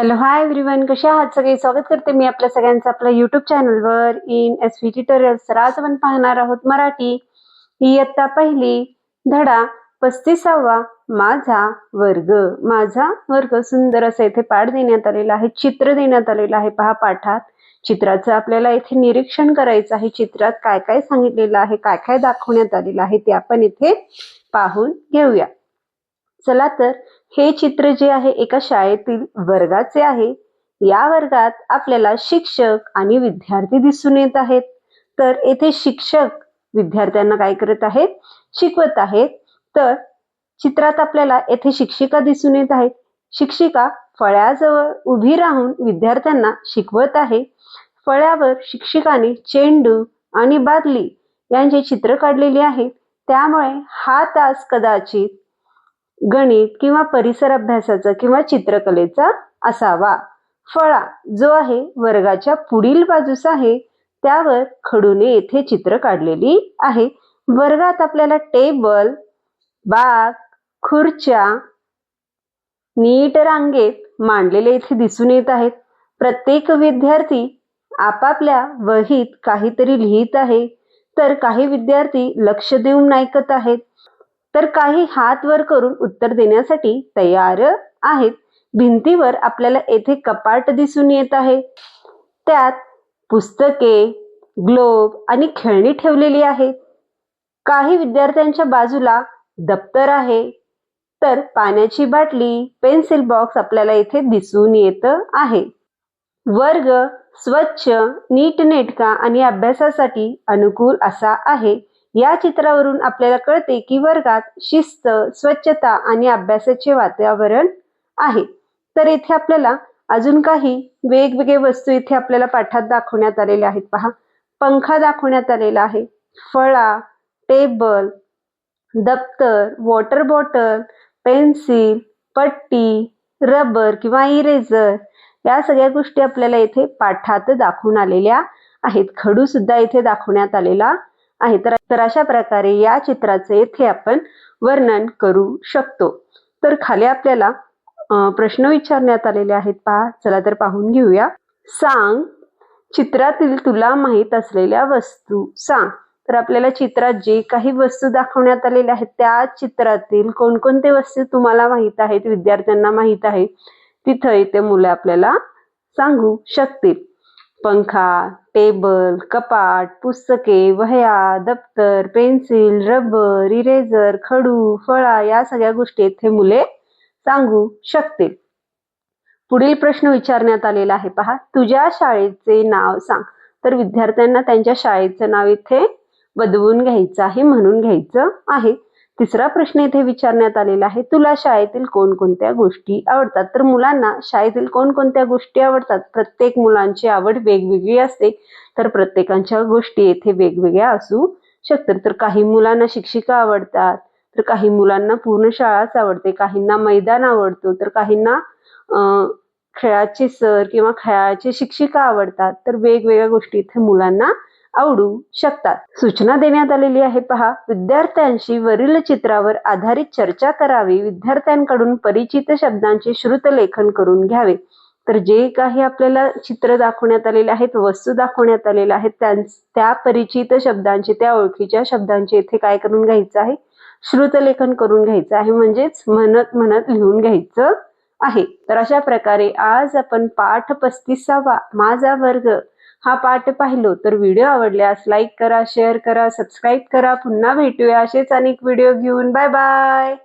Hello hi everyone. कसे आहात? सगळे स्वागत करते मी आपल्या सगळ्यांचं आपल्या युट्यूब चॅनलवर इन एस व्ही ट्युटोरियल्स तर आज आपण पाहणार आहोत मराठी. इयत्ता पहिली धडा पस्तीसावा माझा वर्ग. माझा वर्ग सुंदर असं इथे पाठ देण्यात आलेला आहे चित्र देण्यात आलेलं आहे. पहा पाठात. चित्राचं आपल्याला इथे निरीक्षण करायचं आहे. चित्रात काय काय सांगितलेलं आहे काय काय दाखवण्यात आलेलं आहे ते आपण इथे पाहून घेऊया. चला तर हे चित्र जे आहे एका शाळेतील वर्गाचे आहे. या वर्गात आपल्याला शिक्षक आणि विद्यार्थी दिसून येत आहेत. तर येथे शिक्षक विद्यार्थ्यांना काय करत आहेत? शिकवत आहेत. तर चित्रात आपल्याला येथे शिक्षिका दिसून येत आहेत. शिक्षिका फळ्याजवळ उभी राहून विद्यार्थ्यांना शिकवत आहे. फळ्यावर शिक्षिकाने चेंडू आणि बादली यांचे चित्र काढलेले आहे. त्यामुळे हा तास कदाचित गणित किंवा परिसर अभ्यासाचा किंवा चित्रकलेचा असावा. फळा जो आहे वर्गाच्या पुढील बाजूस आहे त्यावर खडूने येथे चित्र काढलेली आहे. वर्गात आपल्याला टेबल बाग खुर्च्या नीट रांगेत मांडलेले इथे दिसून येत आहेत. प्रत्येक विद्यार्थी आपापल्या वहीत काहीतरी लिहित आहे तर काही विद्यार्थी लक्ष देऊन ऐकत आहेत. तर काही हात वर करून उत्तर देण्यासाठी तयार आहेत. भिंतीवर आपल्याला येथे कपाट दिसून येत आहे. त्यात पुस्तके ग्लोब आणि खेळणी ठेवलेली आहेत. काही विद्यार्थ्यांच्या बाजूला दप्तर आहे. तर पाण्याची बाटली पेन्सिल बॉक्स आपल्याला इथे दिसून येत आहे. वर्ग स्वच्छ नीटनेटका आणि अभ्यासासाठी अनुकूल असा आहे. या चित्रावरून आपल्याला कळते की वर्गात शिस्त स्वच्छता आणि अभ्यासाचे वातावरण आहे. तर इथे आपल्याला अजून काही वेगवेगळे वस्तू इथे आपल्याला पाठात दाखवण्यात आलेल्या आहेत. पहा पंखा दाखवण्यात आलेला आहे फळा टेबल दप्तर वॉटर बॉटल पेन्सिल पट्टी रबर किंवा इरेझर या सगळ्या गोष्टी आपल्याला इथे पाठात दाखवून आलेल्या आहेत. खडू सुद्धा इथे दाखवण्यात आलेला आहे. तर तर अशा प्रकारे या चित्राचे येथे आपण वर्णन करू शकतो. तर खाली आपल्याला प्रश्न विचारण्यात आलेले आहेत पहा. चला तर पाहून घेऊया. सांग चित्रातील तुला माहीत असलेल्या वस्तू सांग. तर आपल्याला चित्रात जे काही वस्तू दाखवण्यात आलेल्या आहेत त्या चित्रातील कोणकोणते वस्तू तुम्हाला माहीत आहेत विद्यार्थ्यांना माहीत आहे तिथं इथे मुलं आपल्याला सांगू शकतील. पंखा टेबल कपाट पुस्तके वह्या दप्तर पेन्सिल रबर इरेझर खडू फळा या सगळ्या गोष्टी इथे मुले सांगू शकतील. पुढील प्रश्न विचारण्यात आलेला आहे पहा. तुझ्या शाळेचे नाव सांग. तर विद्यार्थ्यांना त्यांच्या शाळेचं नाव इथे बदवून घ्यायचं आहे म्हणून घ्यायचं आहे. तिसरा प्रश्न इथे विचारण्यात आलेला आहे तुला शाळेतील कोणकोणत्या गोष्टी आवडतात? तर मुलांना शाळेतील कोणकोणत्या गोष्टी आवडतात? प्रत्येक मुलांची आवड वेगवेगळी असते तर प्रत्येकांच्या गोष्टी येथे वेगवेगळ्या असू शकतात. तर काही मुलांना शिक्षिका आवडतात तर काही मुलांना पूर्ण शाळाच आवडते काहींना मैदान आवडतो तर काहींना खेळाचे सर किंवा खेळाचे शिक्षिका आवडतात. तर वेगवेगळ्या गोष्टी इथे मुलांना आवडू शकतात. सूचना देण्यात आलेली आहे पहा. विद्यार्थ्यांशी वरील चित्रावर आधारित चर्चा करावी. विद्यार्थ्यांकडून परिचित शब्दांचे श्रुतलेखन करून घ्यावे. तर जे काही आपल्याला चित्र दाखवण्यात आलेले आहेत वस्तू दाखवण्यात आलेल्या आहेत त्या परिचित शब्दांचे त्या ओळखीच्या शब्दांचे इथे काय करून घ्यायचं आहे? श्रुतलेखन करून घ्यायचं आहे. म्हणजेच म्हणत म्हणत लिहून घ्यायचं आहे. तर अशा प्रकारे आज आपण पाठ पस्तीसावा माझा वर्ग हा पाठ पाहिलो तर व्हिडिओ आवडल्यास लाईक करा शेअर करा सबस्क्राईब करा. पुन्हा भेटूया असेच अनेक व्हिडिओ घेऊन. Bye bye.